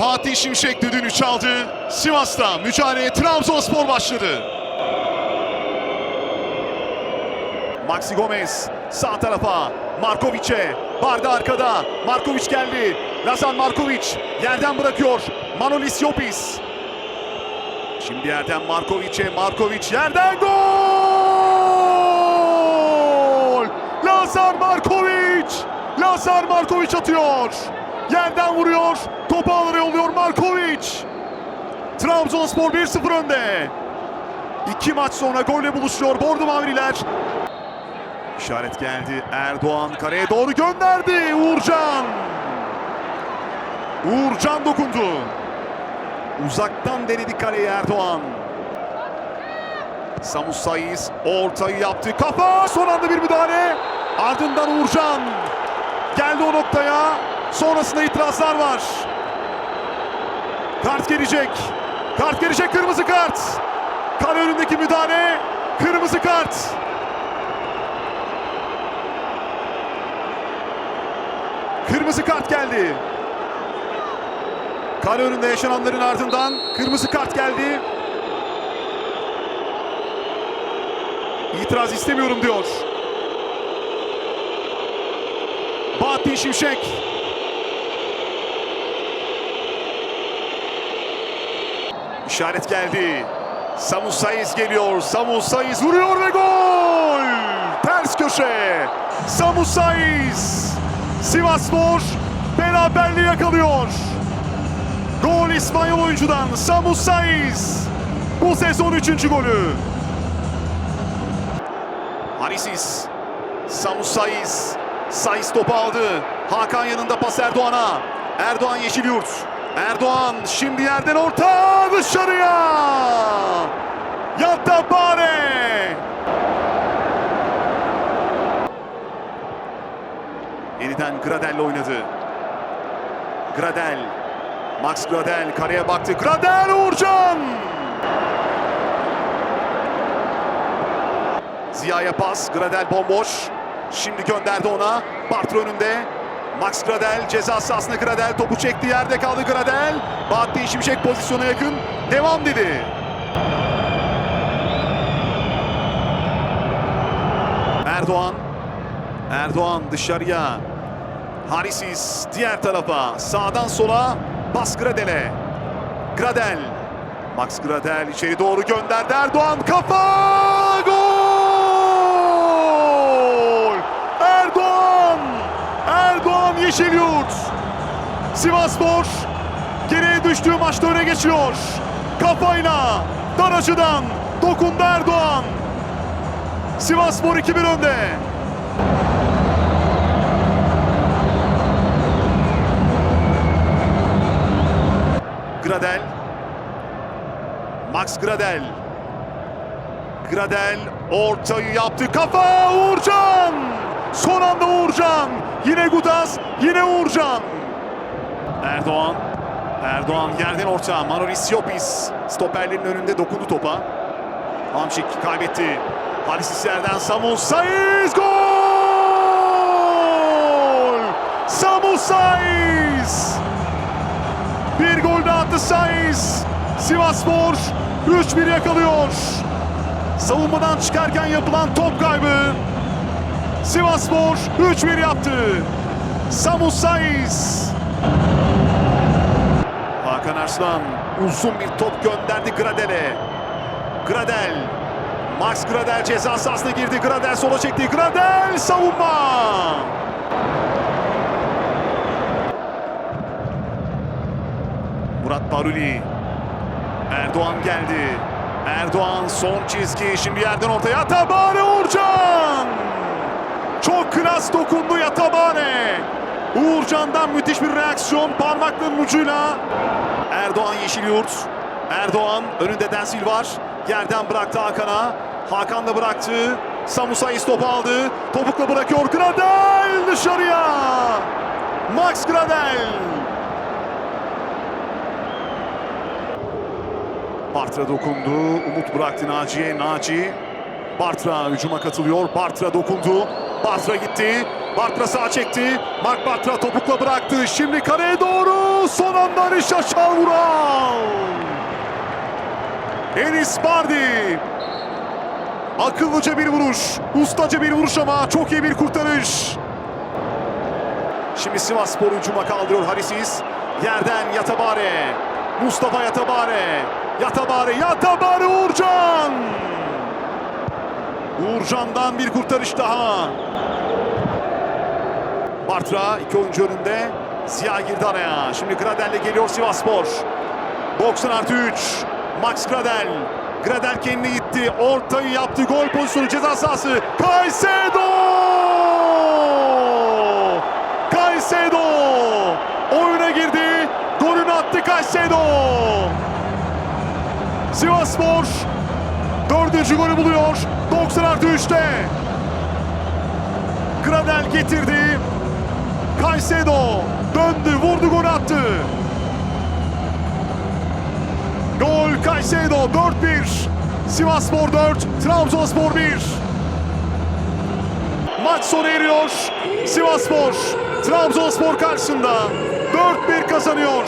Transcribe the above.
Fatih Şimşek düdüğünü çaldı. Sivas'ta mücadeleye Trabzonspor başladı. Maxi Gomez sağ tarafa Markovic'e. Barda arkada. Markovic geldi. Lazan Markovic yerden bırakıyor. Manolis Yopis Şimdi yerden Markovic'e. Markovic yerden gol! Lazar Markovic! Lazar Markovic atıyor. Yerden vuruyor topu alır yolluyor Markovic Trabzonspor 1-0 önde İki maç sonra golle buluşuyor Bordo Mavililer İşaret geldi. Erdoğan kareye doğru gönderdi. Uğurcan. Uğurcan dokundu. Uzaktan denedi kareyi Erdoğan. Samus Saiz ortayı yaptı. Kafa son anda bir müdahale. Ardından Uğurcan. Geldi o noktaya. Sonrasında itirazlar var. Kart gelecek. Kart gelecek kırmızı kart. Kale önündeki müdahale. Kırmızı kart. Kırmızı kart geldi. Kale önünde yaşananların ardından kırmızı kart geldi. İtiraz istemiyorum diyor. Bahattin Şimşek. İşaret geldi. Samu Saiz geliyor. Samu Saiz vuruyor ve gol! Ters köşe. Samu Saiz. Sivasspor beraberliği yakalıyor. Gol İspanyol oyuncudan Samu Saiz. Bu sezon üçüncü golü. Harisis. Samu Saiz. Saiz topu aldı. Hakan yanında pas Erdoğan'a. Erdoğan Yeşilyurt. Erdoğan şimdi yerden orta dışarıya. Yatta Bare. Yeniden Gradel'le oynadı. Gradel. Max Gradel kareye baktı. Gradel Uğurcan. Ziya'ya pas. Gradel bomboş. Şimdi gönderdi ona. Bartra önünde. Max Gradel ceza sahasına Gradel topu çekti yerde kaldı Gradel. Bahattin Şimşek pozisyona yakın. Devam dedi. Erdoğan. Erdoğan dışarıya. Harisis diğer tarafa. Sağdan sola. Pas Gradel'e. Gradel. Max Gradel içeri doğru gönderdi. Erdoğan kafa! Gol! Erdoğan! Erdoğan Yeşilyurt. Sivasspor geriye düştüğü maçta öne geçiyor. Kafayla dar açıdan dokundu Erdoğan. Sivasspor 2-1 önde. Gradel. Max Gradel. Gradel ortayı yaptı. Kafa Uğurcan. Son anda Uğurcan. Yine Gutaz, yine Uğurcan. Erdoğan. Erdoğan yerden orta. Manolis Yopis. Stoperlerin önünde dokundu topa. Hamşik kaybetti. Halis yerden Samu Saiz gol! Samu Saiz! Bir gol daha attı Saiz. Sivasspor 3-1 yakalıyor. Savunmadan çıkarken yapılan top kaybı. Sivasspor 3-1 yaptı. Samu Saiz. Hakan Arslan uzun bir top gönderdi Gradel'e. Gradel. Max Gradel ceza sahasına girdi. Gradel sola çekti. Gradel savunma. Murat Baruli. Erdoğan geldi. Erdoğan son çizgi. Şimdi yerden ortaya. Yatabare Uğurcan. Çok klas dokundu Yatabare. Uğurcan'dan müthiş bir reaksiyon. Parmakların ucuyla. Erdoğan Yeşilyurt. Erdoğan önünde Densil var. Yerden bıraktı Hakan'a. Hakan da bıraktı. Samu Saiz topu aldı. Topukla bırakıyor. Gradel dışarıya. Max Gradel. Bartra dokundu. Umut bıraktı Naci'ye. Naci. Bartra hücuma katılıyor. Bartra dokundu. Bartra gitti. Bartra sağa çekti. Mark Bartra topukla bıraktı. Şimdi kareye doğru. Son anda Barış Yaşar Vural. Enis Bardi. Akıllıca bir vuruş, ustaca bir vuruş ama çok iyi bir kurtarış. Şimdi Sivas Spor hücuma kaldırıyor Harisis. Yerden Yatabare. Mustafa Yatabare. Yatabare, Yatabare Uğurcan. Uğurcan'dan bir kurtarış daha. Bartra iki oyuncu önünde. Ziya girdi araya. Şimdi Gradel'le geliyor Sivas Spor. 90 artı 3. Max Gradel. Gradel kendini itti. Ortayı yaptı. Gol pozisyonu ceza sahası. Caicedo! Caicedo! Oyuna girdi. Golünü attı Caicedo. Sivas Spor dördüncü golü buluyor. 90 artı 3'te. Gradel getirdi. Caicedo döndü, vurdu, gol attı. Gol Caicedo 4-1. Sivasspor 4, Trabzonspor 1. Maç sona eriyor. Sivasspor Trabzonspor karşısında 4-1 kazanıyor.